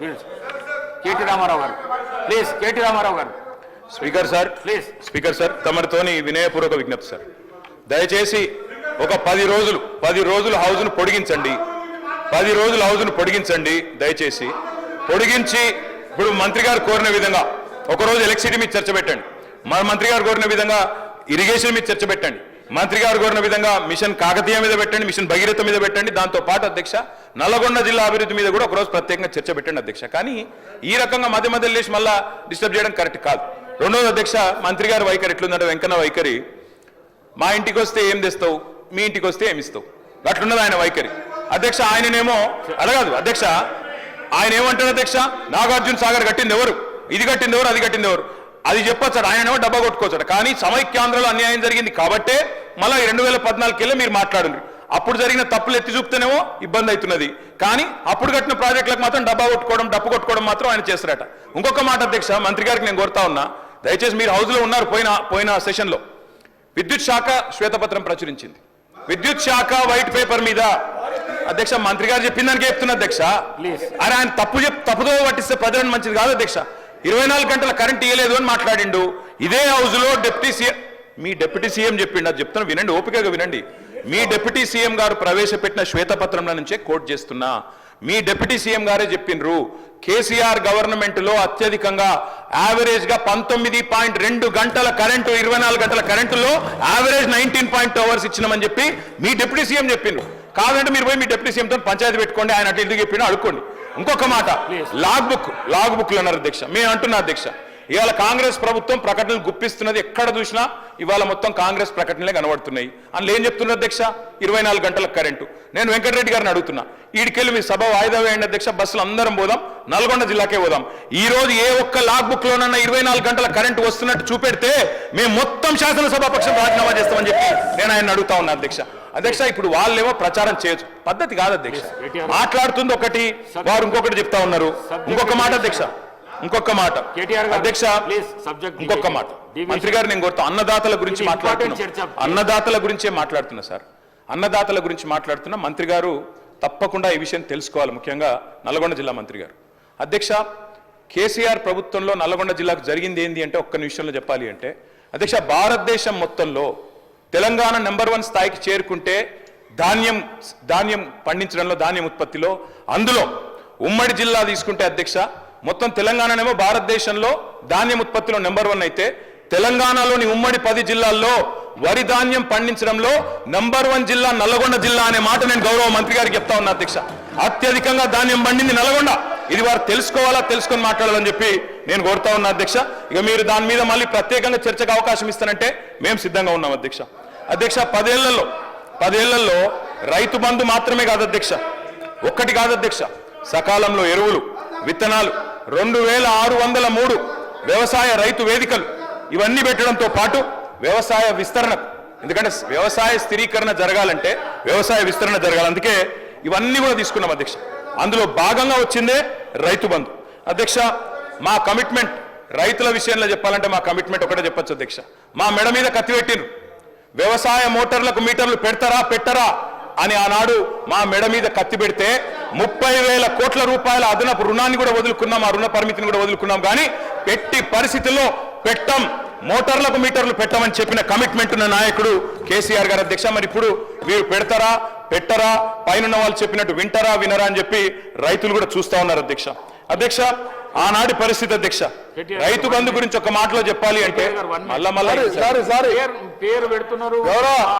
KT Rama Rao గారు. Please KT Rama Rao garu. Speaker sir please speaker sir తమరితోని వినయపూర్వక విజ్ఞప్తి సార్ దయచేసి ఒక పది రోజులు పది రోజులు హౌస్ను పొడిగించండి. పది రోజులు హౌస్ను పొడిగించండి దయచేసి. పొడిగించి ఇప్పుడు మంత్రి గారు కోరిన విధంగా ఒకరోజు ఎలక్ట్రిసిటీ మీద చర్చ పెట్టండి. మన మంత్రి గారు కోరిన విధంగా ఇరిగేషన్ మీద చర్చ పెట్టండి. మంత్రి గారు కోరిన విధంగా మిషన్ కాకతీయ మీద పెట్టండి మిషన్ భగీరథ మీద పెట్టండి. దాంతో పాటు అధ్యక్ష నల్లగొండ జిల్లా అభివృద్ధి మీద కూడా ఒకరోజు ప్రత్యేకంగా చర్చ పెట్టండి అధ్యక్ష. కానీ ఈ రకంగా మధ్య మధ్యలో లేచి మళ్ళా డిస్టర్బ్ చేయడం కరెక్ట్ కాదు. రెండోది అధ్యక్ష మంత్రి గారి వైఖరి ఎట్లుందంటే వెంకన్న వైఖరి. మా ఇంటికి వస్తే ఏం తెస్తావు? మీ ఇంటికి వస్తే ఏమి ఇస్తావు? అట్లున్నది ఆయన వైఖరి. అధ్యక్ష ఆయననేమో అడగదు అధ్యక్ష ఆయన ఏమంటారు అధ్యక్ష? నాగార్జున సాగర్ కట్టింది ఎవరు? ఇది కట్టింది ఎవరు? అది కట్టింది ఎవరు? అది చెప్పొచ్చాడు ఆయనేమో డబ్బా కొట్టుకోవచ్చాడు కానీ సమైక్యాంధ్రలో అన్యాయం జరిగింది కాబట్టే మళ్ళీ రెండు వేల పద్నాలుగుకెళ్ళి మీరు మాట్లాడండి అప్పుడు జరిగిన తప్పులు ఎత్తి చూపుతేనేమో ఇబ్బంది అవుతున్నది. కానీ అప్పుడు కట్టిన ప్రాజెక్టులకు మాత్రం డబ్బా కొట్టుకోవడం డప్పు కొట్టుకోవడం మాత్రం ఆయన చేస్తారట. ఇంకొక మాట అధ్యక్ష మంత్రి గారికి నేను కోరుతా ఉన్నా దయచేసి మీరు హౌస్లో ఉన్నారు పోయిన పోయిన సెషన్లో. విద్యుత్ శాఖ శ్వేతపత్రం ప్రచురించింది. విద్యుత్ శాఖ వైట్ పేపర్ మీద అధ్యక్ష మంత్రి గారు చెప్పిందానికి చెప్తున్నా అధ్యక్ష. అరే ఆయన తప్పు చెప్ తప్పుదో పట్టిస్తే ప్రజలకు మంచిది కాదు అధ్యక్ష. ఇరవై నాలుగు గంటల కరెంట్ ఇవ్వలేదు అని మాట్లాడిండు. ఇదే హౌస్లో డిప్యూటీ సీఎం మీ డిప్యూటీ సీఎం చెప్పిండు. అది చెప్తున్నా వినండి ఓపికగా వినండి. మీ డిప్యూటీ సీఎం గారు ప్రవేశపెట్టిన శ్వేతపత్రంలో నుంచే కోట్ చేస్తున్నా. మీ డిప్యూటీ సీఎం గారే చెప్పిండ్రు. కేసీఆర్ గవర్నమెంట్లో అత్యధికంగా యావరేజ్గా పంతొమ్మిది పాయింట్ రెండు గంటల కరెంటు ఇరవై నాలుగు గంటల కరెంటులో యావరేజ్ నైన్టీన్ పాయింట్ అవర్స్ ఇచ్చినామని చెప్పి మీ డిప్యూటీ సీఎం చెప్పిండ్రు. కాదంటే మీరు పోయి మీ డిప్యూటీ సీఎంతో పంచాయతీ పెట్టుకోండి. ఆయన అటు ఎందుకు చెప్పిండో అడుక్కోండి. ఇంకొక మాట. లాగ్ బుక్ లాగ్ బుక్లు అన్నారు అధ్యక్ష మేము అంటున్నా అధ్యక్ష ఇవాళ కాంగ్రెస్ ప్రభుత్వం ప్రకటనలు గుప్పిస్తున్నది ఎక్కడ చూసినా ఇవాళ మొత్తం కాంగ్రెస్ ప్రకటనలే కనబడుతున్నాయి. అందులో ఏం చెప్తున్నారు అధ్యక్ష ఇరవై నాలుగు గంటల కరెంటు. నేను వెంకటరెడ్డి గారిని అడుగుతున్నా. ఈడికెళ్ళి మీ సభ వాయిదా వేయండి అధ్యక్ష బస్సులు అందరం పోదాం. నల్గొండ జిల్లాకే పోదాం. ఈ రోజు ఏ ఒక్క లాగ్ బుక్ లోనన్నా ఇరవై నాలుగు గంటల కరెంటు వస్తున్నట్టు చూపెడితే మేము మొత్తం శాసనసభాపక్షం రాజీనామా చేస్తామని చెప్పి నేను ఆయన అడుగుతా ఉన్నా అధ్యక్ష అధ్యక్ష ఇప్పుడు వాళ్ళేమో ప్రచారం చేయొచ్చు. పద్ధతి కాదు అధ్యక్ష. మాట్లాడుతుంది ఒకటి వారు ఇంకొకటి చెప్తా ఉన్నారు. ఇంకొక మాట అధ్యక్ష ఇంకొక మాట. అధ్యక్ష ఇంకొక. మాట. మంత్రి గారు నేను కోరుతా అన్నదాతల గురించి మాట్లాడుతున్నా. అన్నదాతల గురించే మాట్లాడుతున్నా సార్. అన్నదాతల గురించి మాట్లాడుతున్నా మంత్రి గారు తప్పకుండా ఈ విషయం తెలుసుకోవాలి ముఖ్యంగా నల్గొండ జిల్లా మంత్రి గారు. అధ్యక్ష కేసీఆర్ ప్రభుత్వంలో నల్గొండ జిల్లాకు జరిగింది ఏంది అంటే ఒక్క నిమిషంలో చెప్పాలి అంటే అధ్యక్ష భారతదేశం మొత్తంలో తెలంగాణ నెంబర్ వన్ స్థాయికి చేరుకుంటే ధాన్యం ధాన్యం పండించడంలో ధాన్యం ఉత్పత్తిలో అందులో ఉమ్మడి జిల్లా తీసుకుంటే అధ్యక్ష మొత్తం తెలంగాణనేమో భారతదేశంలో ధాన్యం ఉత్పత్తిలో నెంబర్ వన్ అయితే తెలంగాణలోని ఉమ్మడి పది జిల్లాల్లో వరి ధాన్యం పండించడంలో నంబర్ వన్ జిల్లా నల్లగొండ జిల్లా అనే మాట నేను గౌరవ మంత్రి గారికి చెప్తా ఉన్నా అధ్యక్ష. అత్యధికంగా ధాన్యం పండింది నల్గొండ. ఇది వారు తెలుసుకోవాలా తెలుసుకొని మాట్లాడాలని చెప్పి నేను కోరుతా ఉన్నా అధ్యక్ష. ఇక మీరు దాని మీద మళ్ళీ ప్రత్యేకంగా చర్చకు అవకాశం ఇస్తానంటే మేము సిద్ధంగా ఉన్నాం అధ్యక్ష. అధ్యక్ష పదేళ్ళలో పదేళ్ళలో రైతు బంధు మాత్రమే కాదు అధ్యక్ష. ఒక్కటి కాదు అధ్యక్ష. సకాలంలో ఎరువులు విత్తనాలు రెండు వేల ఆరు వందల మూడు వ్యవసాయ రైతు వేదికలు ఇవన్నీ పెట్టడంతో పాటు వ్యవసాయ విస్తరణ. ఎందుకంటే వ్యవసాయ స్థిరీకరణ జరగాలంటే వ్యవసాయ విస్తరణ జరగాలి. అందుకే ఇవన్నీ కూడా తీసుకున్నాం అధ్యక్ష. అందులో భాగంగా వచ్చిందే రైతు బంధు. అధ్యక్ష మా కమిట్మెంట్ రైతుల విషయంలో చెప్పాలంటే మా కమిట్మెంట్ ఒకటే చెప్పచ్చు అధ్యక్ష. మా మెడ మీద కత్తి పెట్టిండ్రు. వ్యవసాయ మోటార్లకు మీటర్లు పెడతారా పెట్టరా అని ఆనాడు మా మెడ మీద కత్తి పెడితే ముప్పై వేల కోట్ల రూపాయల అదనపు రుణాన్ని కూడా వదులుకున్నాం ఆ రుణ పరిమితిని కూడా వదులుకున్నాం. కానీ పెట్టి పరిస్థితుల్లో పెట్టం మోటార్లకు మీటర్లు పెట్టమని చెప్పిన కమిట్మెంట్ ఉన్న నాయకుడు కేసీఆర్ గారు అధ్యక్ష. మరి ఇప్పుడు వీరు పెడతారా పెట్టరా? పైన వాళ్ళు చెప్పినట్టు వింటారా వినరా అని చెప్పి రైతులు కూడా చూస్తా ఉన్నారు అధ్యక్ష. అధ్యక్ష ఆనాటి పరిస్థితి అధ్యక్ష. రైతు బంధు గురించి ఒక మాటలో చెప్పాలి అంటే. మళ్ళా మళ్ళా పేరు పెడుతున్నారు.